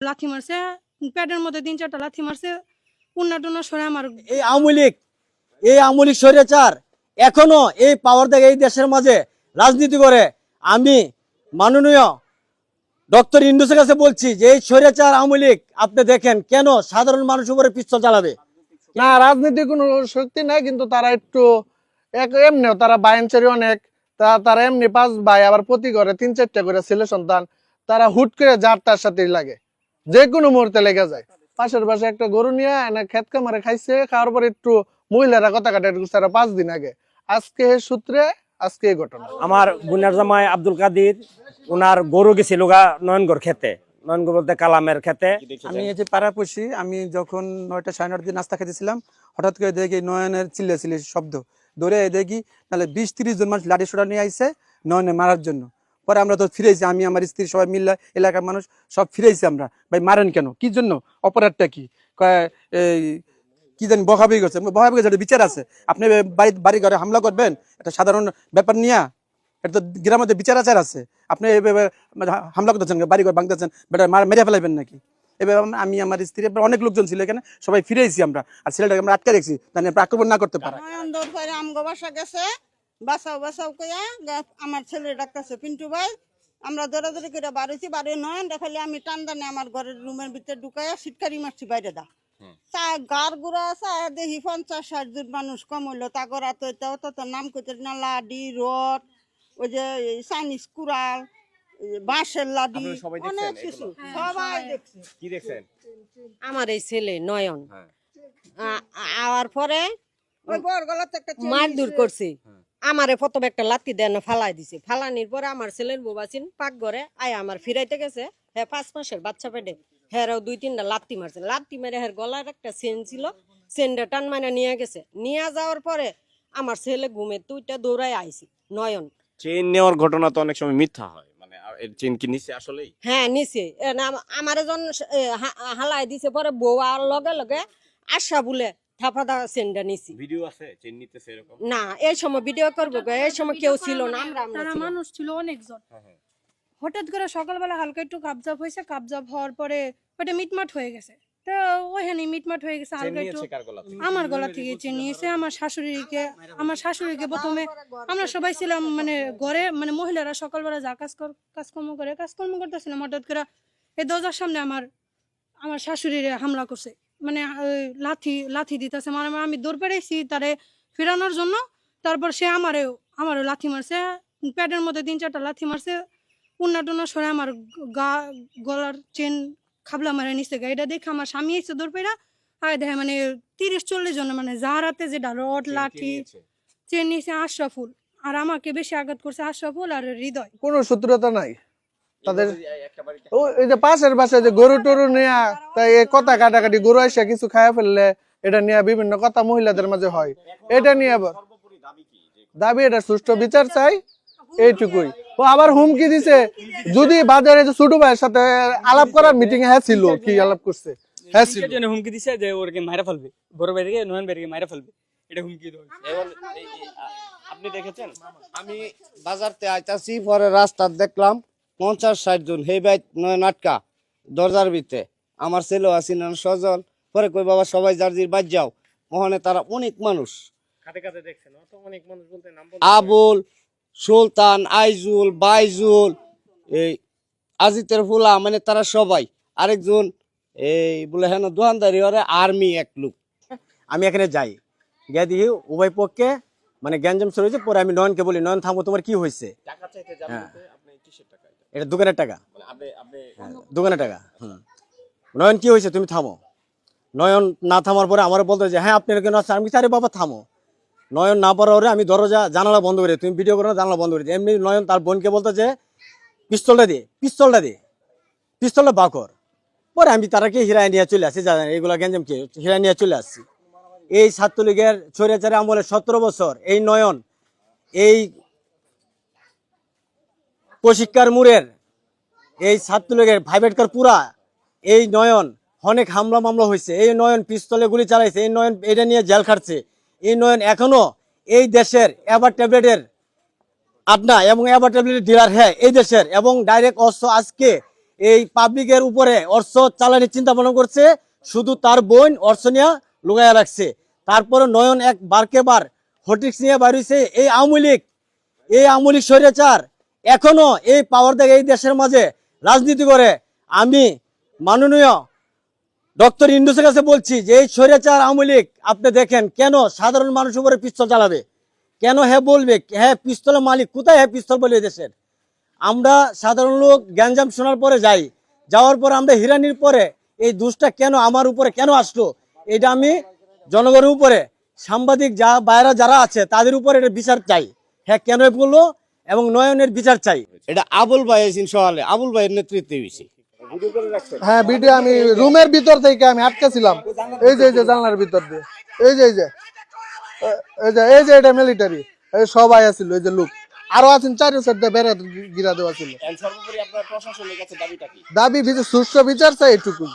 লাথি মারছে প্যাডের মধ্যে তিন চারটা লাথি মারছে উন্না টুন্না সরে আমার এই আওয়ামী লীগ এই আওয়ামী লীগ স্বৈরাচার এখনও এই পাওয়ার দেখে এই দেশের মাঝে রাজনীতি করে। আমি মাননীয় ডক্টর ইন্ডুসের কাছে বলছি যে এই স্বৈরাচার আওয়ামী লীগ আপনি দেখেন কেন সাধারণ মানুষ উপরে পিস্তল চালাবে? না রাজনীতি কোনো শক্তি নাই কিন্তু তারা একটু এক এমনিও তারা বায়নচারি অনেক তারা এমনি পাঁচ ভাই আবার প্রতি ঘরে তিন চারটা করে ছেলে সন্তান তারা হুট করে যার তার সাথেই লাগে। যে কোনো মুহূর্তে লেগে যায়। পাশের পাশে একটা গরু নিয়ে এনে খেত কামারে খাইছে খাওয়ার পর একটু মহিলারা কথা কাটে তারা পাঁচ দিন আগে। আজকে সূত্রে আজকে এই ঘটনা। আমার বোনের জামাই আব্দুল কাদির ওনার গরু গেছিল নয়নগর খেতে নয়নগর বলতে কালামের খেতে আমি এই যে পাড়াপড়শি আমি যখন নয়টা সাড়ে নটার দিকে নাস্তা খেতেছিলাম হঠাৎ করে দেখি নয়নের চিল্লে চিল্লে শব্দ। দৌড়ে দেখি তাহলে বিশ তিরিশ জন মানুষ লাঠি সোটা নিয়ে আইসে নয়নে মারার জন্য। পরে আমরা তো ফিরেছি, আমি, আমার স্ত্রী সবাই মিললে এলাকার মানুষ সব ফিরেছি আমরা। ভাই, মারেন কেন? কি জন্য? অপরাধটা কি? কি জানি বহাবি গেছে বহাবি গেছে একটা বিচার আছে। আপনি বাড়ি বাড়ি ঘরে হামলা করবেন একটা সাধারণ ব্যাপার নিয়ে? এটা তো গ্রামের বিচার আচার আছে। আপনি হামলা করতেছেন বাড়ি ঘর ভাঙতেছেন, বেটা মার- ফেলাইবেন নাকি? এভাবে আমি, আমার স্ত্রী অনেক লোকজন ছিল এখানে, সবাই ফিরেছি আমরা। আর ছেলেটাকে আমরা আটকে রেখেছি, তাহলে আক্রমণ না করতে পারে। বাসাও বাসাও কইয়া আমার ছেলে ডাকতেছে পিন্টু ভাই আমরা দৌড়াদৌড়ি করে বাড়িছি বাড়ি নয়ন দেখালি আমি টান টানে আমার ঘরের রুমের ভিতরে ঢুকাইয়া সিটকারি মারছি বাইরে দা তা গার গুড়া আছে আর দেখি পঞ্চাশ ষাট জন মানুষ কম হইল তা গড়া তো এটা তো তো নাম কইতে না লাডি রড ওই যে চাইনিজ কুড়াল বাঁশের লাডি অনেক কিছু সবাই দেখছে। কি দেখছেন? আমার এই ছেলে নয়ন। হ্যাঁ। আওয়ার পরে গলাতে মারধর করছে। আমারে প্রথম একটা লাত্তি দেন ফালাই দিছে। ফালানির পরে আমার ছেলের বোবাসিন পাক ঘরে আয় আমার ফিরাইতে গেছে। হ্যাঁ পাঁচ মাসের বাচ্চা পেটে। হ্যাঁ দুই তিনটা লাত্তি মারছে। লাত্তি মেরে হ্যাঁ গলার একটা সেন ছিল সেনটা টান মাইনা নিয়ে গেছে। নিয়ে যাওয়ার পরে আমার ছেলে ঘুমে তুইটা দৌড়াই আইছি নয়ন। চেন নেওয়ার ঘটনা তো অনেক সময় মিথ্যা হয় মানে চেন কি নিচে আসলেই? হ্যাঁ নিচে আমার জন হালাই দিছে পরে বউ আর লগে লগে আশা বলে থাপা দা চেনটা নিছি। ভিডিও আছে চেন নিতেছে এরকম? না এই সময় ভিডিও করব গো, এই সময় কেউ ছিল না আমরা আমরা তারা মানুষ ছিল অনেকজন। হ্যাঁ, হ্যাঁ। হঠাৎ করে সকালবেলা হালকা একটু কাবজাব হয়েছে কাবজাব হওয়ার পরে ওটা মিটমাট হয়ে গেছে। তো ওইখানে মিটমাট হয়ে গেছে হালকা একটু গলা থেকে? আমার গলা থেকে নিয়েছে আমার শাশুড়িকে আমার শাশুড়িকে প্রথমে আমরা সবাই ছিলাম মানে ঘরে মানে মহিলারা সকালবেলা যা কাজ কর কাজকর্ম করে কাজকর্ম করতেছিলাম হঠাৎ করে এই দরজার সামনে আমার আমার শাশুড়িরে হামলা করছে। মানে লাথি লাথি দিতেছে। মানে আমি দৌড় পেরেছি তারে ফেরানোর জন্য। তারপর সে আমারে আমারও লাথি মারছে। প্যাডের মধ্যে তিন চারটা লাথি মারছে। উন্না টুন্না সরে আমার গা গলার চেন খাবলা মারে নিচে গা। এটা দেখে আমার স্বামী এসে দৌড় পেরা আর দেখে মানে তিরিশ চল্লিশ জন মানে যার হাতে যেটা রড লাঠি? চেন নিয়েছে আশরাফুল। আর আমাকে বেশি আঘাত করছে আশরাফুল আর হৃদয়। কোনো সূত্রতা নাই। তাদের এই একটা ও এই যে পাশের বাসায় যে গরু টরু নেয়া তাই কথা কাটাকাটি গরু এসে কিছু খায় ফেললে এটা নিয়ে বিভিন্ন কথা মহিলাদের মাঝে হয়। এটা নিয়ে আবার দাবি কি যে দাবি এটা সুষ্ঠু বিচার চাই এইটুকুই। ও আবার হুমকি দিছে যদি বাজারে যে ছোট ভাইয়ের সাথে আলাপ করার মিটিং হ্যাঁ ছিল কি আলাপ করছে? হ্যাঁ ছিল হুমকি দিছে যে ওরকে মারা ফেলবে বড় ভাইকে নয়ন ভাইকে মারা ফেলবে এটা হুমকি দেওয়া আপনি দেখেছেন? আমি বাজারতে আইতাছি পরে রাস্তা দেখলাম পঞ্চাশ ষাট জন। হে ভাই নয় নাটকা। দরজার ভিতরে। আমার ছেলেও আসিন সজন পরে কই বাবা সবাই যার যার বাদ যাও। ওখানে তারা অনেক মানুষ। কাতে কাতে দেখছেন। অত অনেক মানুষ বলতে নাম বলতে আবুল সুলতান আইজুল বাইজুল এই আজিতের ফুলা মানে তারা সবাই। আরেকজন এই বলে হেন দোকানদারি ওরে আর্মি এক লোক। আমি এখানে যাই। গিয়ে দেখি উভয় পক্ষে মানে গ্যাঞ্জাম শুরু হয়েছে পরে আমি নয়নকে বলি নয়ন থামো তোমার কি হয়েছে? টাকা চাইতে যাবেন হ্যাঁ। আপনি কিসের টাকা এটা? দোকানের টাকা। আপনি আপনি হ্যাঁ, দোকানের টাকা হুম। নয়ন কি হয়েছে? তুমি থামো। নয়ন না থামার পরে আমার বলতে যে হ্যাঁ আপনার কেন আসছে আমি আরে বাবা থামো। নয়ন না পারার পরে আমি দরজা জানালা বন্ধ করে তুমি ভিডিও করো জানালা বন্ধ করে। এমনি নয়ন তার বোনকে বলতে যে পিস্তলটা দে পিস্তলটা দে পিস্তলটা বাকর পরে আমি তারাকে হিরায় নিয়ে চলে আসি জানেন এইগুলা গেঞ্জাম কি? হিরায় নিয়ে চলে আসছি এই ছাত্রলীগের ছড়িয়াচারে আমলে সতেরো বছর এই নয়ন এই প্রশিক্ষার মুরের এই ছাত্রলীগের ভাইবেটকার পুরা এই নয়ন অনেক হামলা মামলা হয়েছে। এই নয়ন পিস্তলে গুলি চালাইছে, এই নয়ন এটা নিয়ে জেল খাটছে। এই নয়ন এখনও এই দেশের এবার ট্যাবলেটের আপনা এবং এবার ট্যাবলেটের ডিলার হ্যাঁ এই দেশের এবং ডাইরেক্ট অস্ত্র আজকে এই পাবলিকের উপরে অর্থ চালানোর চিন্তা ভাবনা করছে। শুধু তার বোন অর্থ নিয়ে লুগাইয়া রাখছে। তারপরে নয়ন এক বারকে বার হটিক্স নিয়ে বাড়িছে এই আওয়ামী লীগ, এই আওয়ামী লীগ এখনও এই পাওয়ার দেখে, এই দেশের মাঝে রাজনীতি করে। আমি মাননীয় ডক্টর ইন্ডুসের কাছে বলছি যে, এই স্বৈরাচার আওয়ামী লীগ, আপনি দেখেন কেন সাধারণ মানুষের উপরে পিস্তল চালাবে? কেন হ্যাঁ বলবে হ্যাঁ পিস্তলের মালিক, কোথায় হ্যাঁ পিস্তল বলে দেশের? আমরা সাধারণ লোক, গ্যাঞ্জাম শোনার পরে যাই। যাওয়ার পর আমরা হিরানির পরে এই দোষটা কেন আমার উপরে কেন আসলো? এটা আমি জনগণের উপরে, সাংবাদিক যা, বাইরা যারা আছে, তাদের উপরে এটা বিচার চাই। হ্যাঁ কেন বলল? এবং নয়নের বিচার চাই। এটা আবুল ভাই আছেন সকালে। আবুল ভাইয়ের নেতৃত্বে হয়েছে হ্যাঁ ভিডিও আমি রুমের ভিতর থেকে আমি আটকে ছিলাম। এই যে এই যে জানলার ভিতর দিয়ে। এই যে এই যে। এই যে এই যে এটা মিলিটারি এই সবাই আছিল এই যে লোক। আরও আছেন চারি সাইড দিয়ে বেড়া গিরা দেওয়া ছিল। দাবি বিচার সুষ্ঠু বিচার চাই এটুকু